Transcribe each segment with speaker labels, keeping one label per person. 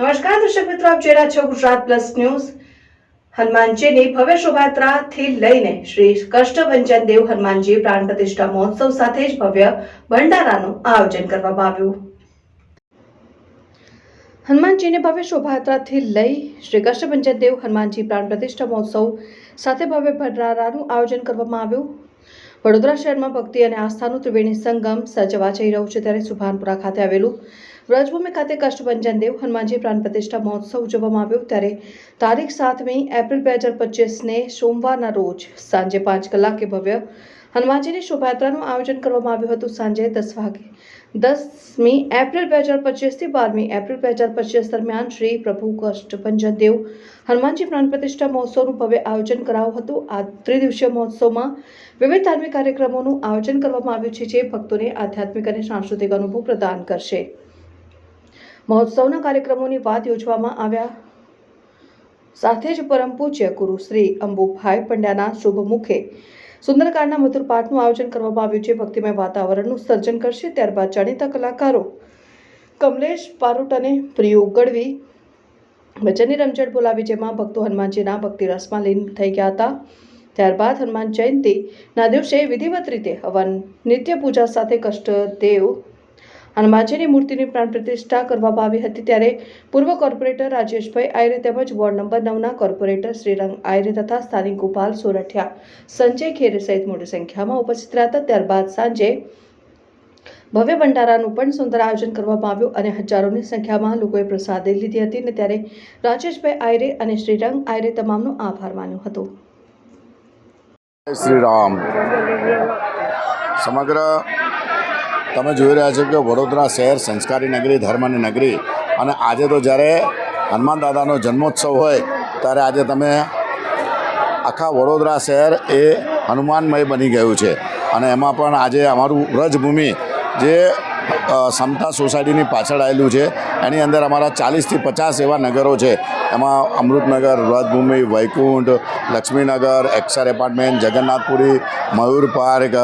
Speaker 1: નમસ્કાર, દર્શક મિત્રો, આપ જોઈ રહ્યા છો ગુજરાત પ્લસ ન્યૂઝ. હનુમાનજીની ભવ્ય શોભાયાત્રાથી લઈને શ્રી કષ્ટભંજન દેવ હનુમાનજી પ્રાણ પ્રતિષ્ઠા મહોત્સવ સાથે જ ભવ્ય ભંડારાનું આયોજન કરવામાં આવ્યું. હનુમાનજીની ભવ્ય શોભાયાત્રાથી લઈ શ્રી કષ્ટભંજન દેવ હનુમાનજી પ્રાણ પ્રતિષ્ઠા મહોત્સવ સાથે ભવ્ય ભંડારાનું આયોજન કરવામાં આવ્યું. વડોદરા શહેરમાં ભક્તિ અને આસ્થાનું ત્રિવેણી સંગમ સર્જવા જઈ રહ્યું છે, ત્યારે સુભાનપુરા ખાતે આવેલું વ્રજભૂમિ ખાતે કષ્ટભંજન દેવ હનુમાનજી પ્રાણ પ્રતિષ્ઠા મહોત્સવ ઉજવવામાં આવ્યો ત્યારે તારીખ સાતમી એપ્રિલ બે હજાર પચીસને સોમવારના રોજ સાંજે પાંચ કલાકે ભવ્ય હનુમાનજીની શોભાયાત્રાનું આયોજન કરવામાં આવ્યું હતું. સાંજે દસ વાગે દસમી એપ્રિલ બે હજાર પચીસથી બારમી એપ્રિલ બે હજાર પચીસ દરમિયાન શ્રી પ્રભુ કષ્ટભંજન દેવ હનુમાનજી પ્રાણ પ્રતિષ્ઠા મહોત્સવનું ભવ્ય આયોજન કરાયું હતું. આ ત્રિદિવસીય મહોત્સવમાં વિવિધ ધાર્મિક કાર્યક્રમોનું આયોજન કરવામાં આવ્યું છે, જે ભક્તોને આધ્યાત્મિક અને સાંસ્કૃતિક અનુભવ પ્રદાન કરશે. મહોત્સવના કાર્યક્રમોની વાત યોજવામાં આવ્યા. સાથે જ પરમ પૂજ્ય ગુરુ શ્રી અંબુભાઈ પંડ્યાના શુભ મુખે સુંદરકાંડના મધુર પાઠનું આયોજન કરવામાં આવ્યું છે. ભક્તિમય વાતાવરણનું સર્જન કરશે. ત્યારબાદ જાણીતા કલાકારો કમલેશ પારૂટ અને પ્રિયુ ગઢવી વચનની રમઝટ બોલાવી, જેમાં ભક્તો હનુમાનજીના ભક્તિ રસમાં લીન થઈ ગયા હતા. ત્યારબાદ હનુમાન જયંતિના દિવસે વિધિવત રીતે હવન, નિત્ય પૂજા સાથે કષ્ટદેવ હનુમાનજીની મૂર્તિની પ્રાણ પ્રતિષ્ઠા કરવામાં આવી હતી ત્યારે પૂર્વ કોર્પોરેટર રાજેશભાઈ આયરે તેમજ વોર્ડ નંબર નવના કોર્પોરેટર શ્રીરંગ આયરે તથા સ્થાનિક ગોપાલ સોરઠિયા, સંજય ખેરે સહિત મોટી સંખ્યામાં ઉપસ્થિત રહ્યા હતા. ત્યારબાદ સાંજે ભવ્ય ભંડારાનું પણ સુંદર આયોજન કરવામાં આવ્યું અને હજારોની સંખ્યામાં લોકોએ પ્રસાદી લીધી હતી અને ત્યારે રાજેશભાઈ આયરે અને શ્રીરંગ આયરે તમામનો આભાર માન્યો હતો.
Speaker 2: શ્રી સમગ્ર તમે જોઈ રહ્યા છો કે વડોદરા શહેર સંસ્કારી નગરી, ધર્મની નગરી અને આજે તો જ્યારે હનુમાન દાદાનો જન્મોત્સવ હોય, ત્યારે આજે તમે આખા વડોદરા શહેર એ હનુમાનમય બની ગયું છે. અને એમાં પણ આજે અમારું વ્રજભૂમિ જે સમતા સોસાયટીની પાછળ આવેલું છે, એની અંદર અમારા ચાલીસથી પચાસ એવા નગરો છે. એમાં Amritnagar Vrajbhumi Vaikunth, Laxminagar, એક્સર apartment, Jagannathpuri, Mayur park,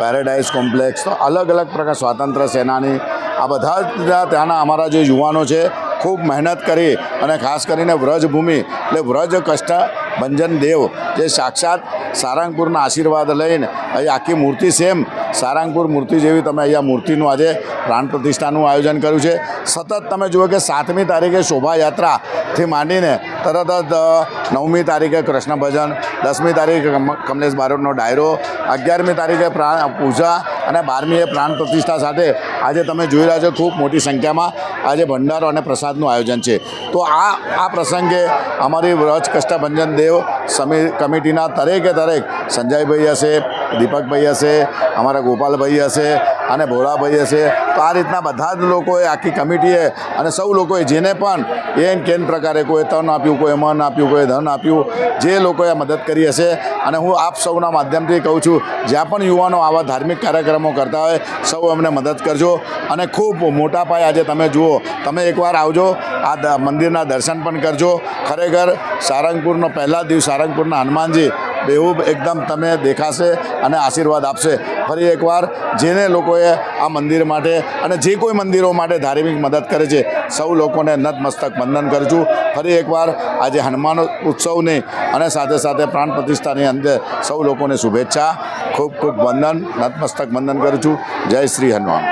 Speaker 2: paradise complex, તો અલગ અલગ પ્રકાર સ્વાતંત્ર્ય સેનાની. આ બધા જ ત્યાંના અમારા જે યુવાનો છે, ખૂબ મહેનત કરી અને ખાસ કરીને વ્રજભૂમિ, એટલે વ્રજ કષ્ટ ભંજન દેવ, જે સાક્ષાત સારંગપુરના આશીર્વાદ લઈને અહીં આખી મૂર્તિ સેમ સારંગપુર મૂર્તિ જેવી તમે અહીંયા મૂર્તિનું આજે પ્રાણ પ્રતિષ્ઠાનું આયોજન કર્યું છે. સતત તમે જુઓ કે સાતમી તારીખે શોભાયાત્રાથી માંડીને તરત જ નવમી તારીખે કૃષ્ણ ભજન, દસમી તારીખે કમલેશ બારોટનો ડાયરો, અગિયારમી તારીખે પ્રાણ, પૂજા અને બારમીએ પ્રાણ પ્રતિષ્ઠા સાથે આજે તમે જોઈ રહ્યા છો ખૂબ મોટી સંખ્યામાં આજે ભંડારો અને પ્રસાદનું આયોજન છે. તો આ આ પ્રસંગે અમારી વ્રજ કષ્ટભંજન દેવ સમી, કમિટીના દરેકે દરેક સંજયભાઈ હશે દીપકભાઈ હશે, અમારા ગોપાલભાઈ હશે અને ભોળાભાઈ હશે. તો આ રીતના બધા જ લોકોએ આખી કમિટીએ અને સૌ લોકોએ જેને પણ એન કેન પ્રકારે કોઈ તન આપ્યું, કોઈ મન આપ્યું, કોઈ ધન આપ્યું, જે લોકોએ મદદ કરી હશે. અને હું આપ સૌના માધ્યમથી કહું છું, જ્યાં પણ યુવાનો આવા ધાર્મિક કાર્યક્રમો કરતા હોય, સૌ અમને મદદ કરજો. અને ખૂબ મોટા પાયે આજે તમે જુઓ, તમે એકવાર આવજો, આ મંદિરના દર્શન પણ કરજો. ખરેખર સારંગપુરનો પહેલા દિવસ સારંગપુરના હનુમાનજી બેહૂબ એકદમ તમે દેખાશે અને આશીર્વાદ આપશે. ફરી એકવાર જેને લોકોએ આ મંદિર માટે અને જે કોઈ મંદિરો માટે ધાર્મિક મદદ કરે છે, સૌ લોકોને નતમસ્તક વંદન કરું છું. ફરી એકવાર આજે હનુમાન ઉત્સવની અને સાથે સાથે પ્રાણ પ્રતિષ્ઠાની અંદર સૌ લોકોને શુભેચ્છા, ખૂબ ખૂબ વંદન, નતમસ્તક વંદન કરું છું. જય શ્રી હનુમાન.